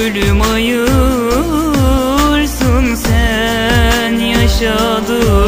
Ölüm ayırsın Sen yaşadım